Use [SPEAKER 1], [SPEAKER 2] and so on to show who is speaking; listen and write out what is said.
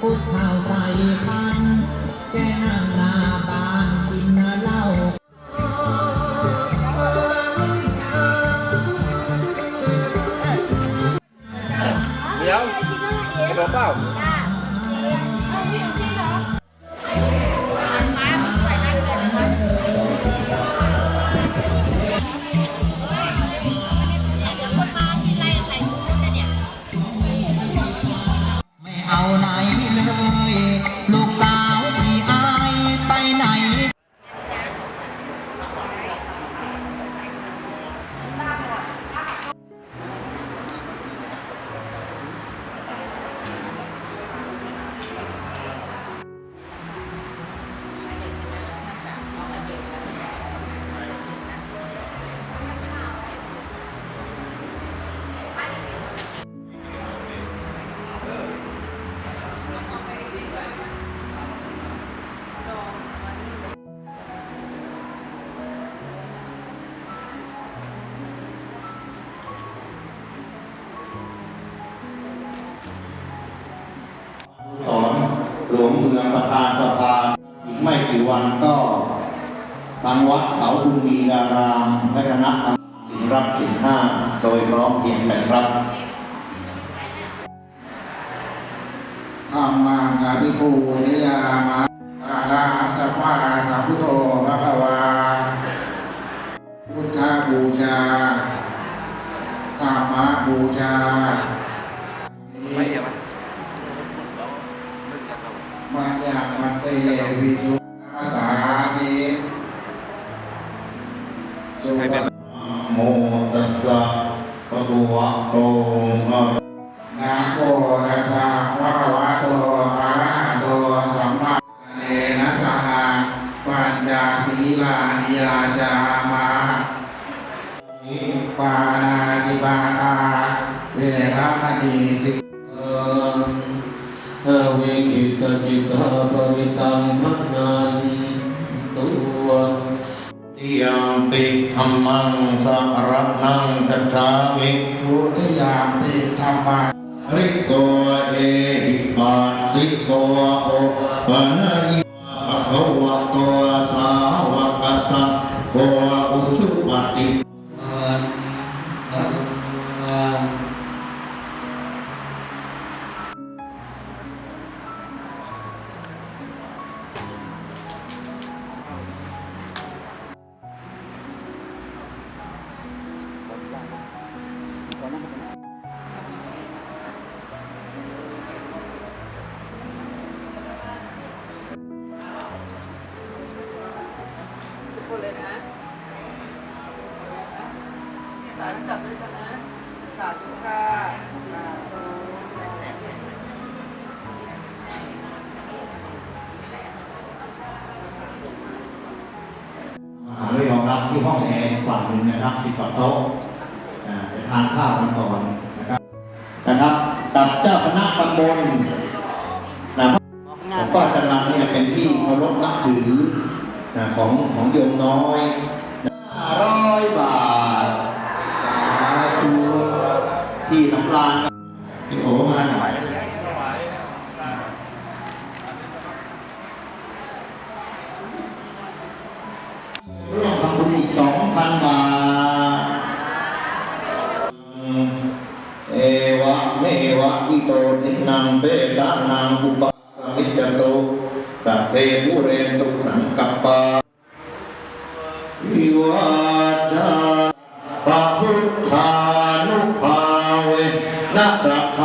[SPEAKER 1] พุทธข้าใจพันแกนั่งนาบานกินเหล้า
[SPEAKER 2] เดี๋ยวขนมเปล่า
[SPEAKER 1] ว
[SPEAKER 3] งเมืองประธานสภาอีกไม่กี่วันก็ทางวัดเขาบุญมีดารามและคณะสินรับสินห้าโดยพร้อมเพียงกันครับ
[SPEAKER 4] ธรรมังอภิปูนิยามาอาราสัพพะสัพพุทโธ วิสุสานิสุป
[SPEAKER 3] โมตัสสะภะคะวะโต
[SPEAKER 4] นะโมตัสสะภะวะโตอะระหะโตสัมมาเนนะสหะปัญจศีลานิยาจามะปานาติปาตาเวรมณีสิ
[SPEAKER 5] จิตาปริตังพนันตัว
[SPEAKER 3] ติยมปิธรรมังสรนังกัจฉามิ
[SPEAKER 4] ทุติยามปิธรรมะ
[SPEAKER 3] ริโกเอหิปัสสิโกโอปะนะ
[SPEAKER 6] เลยนะสาธุจับด้วยกันนะสาธุค่ะสาธุ
[SPEAKER 3] หาไม่ยอมรับที่ห้องแอร์ฝั่งหนึ่งนะครับสิบกว่าโต๊ะอ่าไปทานข้าวกันก่อนนะครับนะครับกับเจ้าคณะตำบลนะครับหลวงพ่อจันลังเนี่ยเป็นที่เคารพนับถือ นะของของโยมน้อยห้าร้อยบาท
[SPEAKER 4] สาธุ
[SPEAKER 3] ที่สำรานพี่โอมาหน่อย สัพเพปุเรนตุสังกัปปะวิวัจาปะพุทธานุภาเวนะสัพ